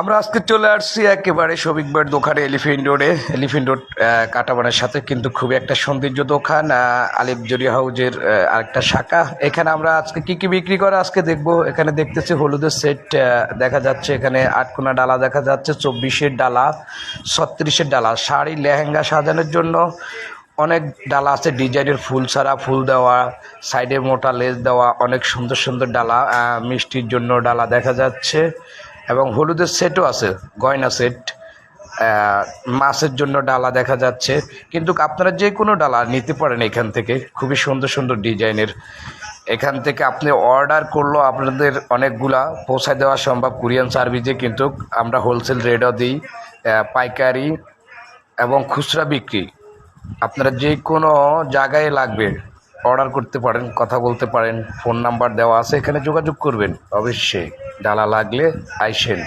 আমরা আজকে চলে আসছি একেবারে শফিকবার দোকানে, এলিফেন্ট রোডে। এলিফেন্ট রোড কাটাবানের সাথে কিন্তু খুবই একটা সৌন্দর্য দোকান আলিফ জরি হাউজের আরেকটা শাখা। এখানে আমরা আজকে কি কি বিক্রি করে আজকে দেখব? এখানে দেখতেছি হলুদের সেট দেখা যাচ্ছে এখানে আটকোনা ডালা দেখা যাচ্ছে, চব্বিশের ডালা, ছত্রিশের ডালা, শাড়ি, লেহেঙ্গা সাজানোর জন্য অনেক ডালা আছে, ডিজাইনের ফুল ছাড়া ফুল দেওয়া, সাইডে মোটা লেজ দেওয়া, অনেক সুন্দর সুন্দর ডালা মিষ্টির জন্য ডালা দেখা যাচ্ছে। এবং হলুদের সেটও আছে, গয়না সেট মাছের জন্য ডালা দেখা যাচ্ছে। কিন্তু আপনারা যে কোনো ডালা নিতে পারেন এখান থেকে, খুবই সুন্দর সুন্দর ডিজাইনের। এখান থেকে আপনি অর্ডার করলেও আপনাদের অনেকগুলা পৌঁছায় দেওয়া সম্ভব। কুরিয়ান সার্ভিসে কিন্তু আমরা হোলসেল রেটও দিই পাইকারি এবং খুচরা বিক্রি। আপনারা যে কোনো জায়গায় লাগবে অর্ডার করতে পারেন, কথা বলতে পারেন, ফোন নাম্বার দেওয়া আছে, এখানে যোগাযোগ করবেন অবশ্যই। ডালা লাগলে আইসেন।